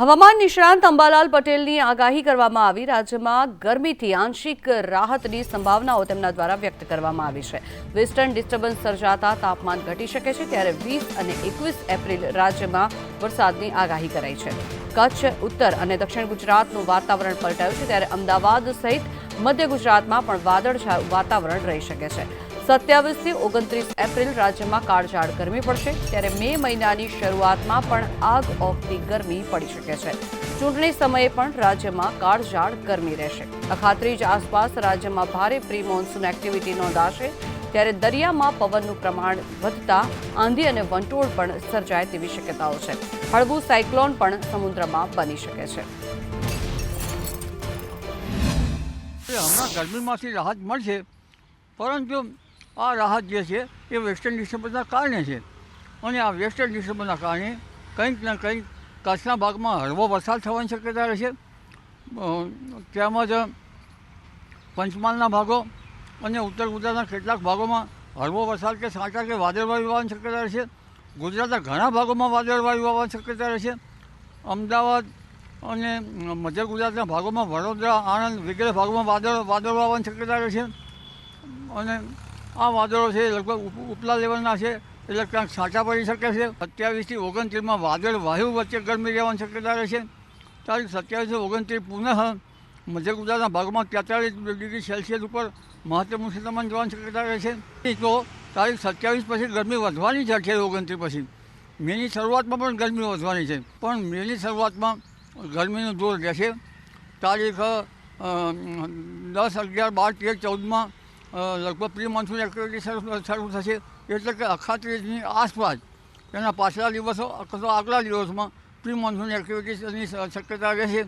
હવામાન નિષ્ણાંત અંબાલાલ પટેલની આગાહી કરવામાં આવી. રાજ્યમાં ગરમીથી આંશિક રાહતની સંભાવનાઓ તેમના દ્વારા વ્યક્ત કરવામાં આવી છે. વેસ્ટર્ન ડિસ્ટર્બન્સ સર્જાતા તાપમાન ઘટી શકે છે ત્યારે વીસ અને એકવીસ એપ્રિલ રાજ્યમાં વરસાદની આગાહી કરાઈ છે. કચ્છ, ઉત્તર અને દક્ષિણ ગુજરાતનું વાતાવરણ પલટાયું છે ત્યારે અમદાવાદ સહિત મધ્ય ગુજરાતમાં પણ વાદળછાયું વાતાવરણ રહી શકે છે. સત્યાવીસથી ઓગણત્રીસ એપ્રિલ રાજ્યમાં કાળઝાળ ગરમી પડશે, ત્યારે મે મહિનાની શરૂઆતમાં પણ આગ ઓગતી ગરમી પડી શકે છે. ચૂંટણી સમયે પણ રાજ્યમાં કાળઝાળ ગરમી રહેશે. અખાત્રીજ આસપાસ રાજ્યમાં ભારે પ્રી મોન્સૂન એક્ટિવિટી નોંધાશે, ત્યારે દરિયામાં પવનનું પ્રમાણ વધતા આંધી અને વંટોળ પણ સર્જાય તેવી શક્યતાઓ છે. હળવું સાયક્લોન પણ સમુદ્રમાં બની શકે છે. હમણાં ગરમીમાંથી રાહત મળશે, પરંતુ આ રાહત જે છે એ વેસ્ટર્ન ડિસ્ટર્બન્સના કારણે છે. અને આ વેસ્ટર્ન ડિસ્ટર્બન્સના કારણે કંઈક ને કંઈક કચ્છના ભાગમાં હળવો વરસાદ થવાની શક્યતા રહેશે તેમજ પંચમહાલના ભાગો અને ઉત્તર ગુજરાતના કેટલાક ભાગોમાં હળવો વરસાદ કે સાંટા કે વાદળવાયુ આવવાની શક્યતા રહેશે ગુજરાતના ઘણા ભાગોમાં વાદળવાયુ આવવાની શક્યતા રહેશે અમદાવાદ અને મધ્ય ગુજરાતના ભાગોમાં વડોદરા, આણંદ વગેરે ભાગોમાં વાદળ, વાદળો આવવાની શક્યતા રહેશે અને આ વાદળો છે, લગભગ ઉપ- ઉપલા લેવલના છે, એટલે ક્યાંક સાચા પડી શકે છે. સત્યાવીસથી ઓગણત્રીસમાં વાદળ વાયુ વચ્ચે ગરમી રહેવાની શક્યતા રહેશે તારીખ સત્યાવીસથી ઓગણત્રીસ પુનઃ મધ્ય ગુજરાતના ભાગમાં તેતાલીસ ડિગ્રી સેલ્સિયસ ઉપર મહત્તમ ઉષ્ણતામાન જવાની શક્યતા રહેશે તો તારીખ સત્યાવીસ પછી ગરમી વધવાની છે, અઠ્યાવીસ ઓગણત્રીસ પછી. મેની શરૂઆતમાં પણ ગરમી વધવાની છે. પણ મેની શરૂઆતમાં ગરમીનું જોર રહેશે. તારીખ દસ અગિયાર બાર તેર ચૌદમાં લગભગ પ્રી મોન્સૂન એક્ટિવિટી શરૂ થશે એટલે કે અખાત્રીજની આસપાસ. તેના પાછલા દિવસો, અથવા આગલા દિવસમાં પ્રી મોન્સૂન એક્ટિવિટીની શક્યતા રહેશે.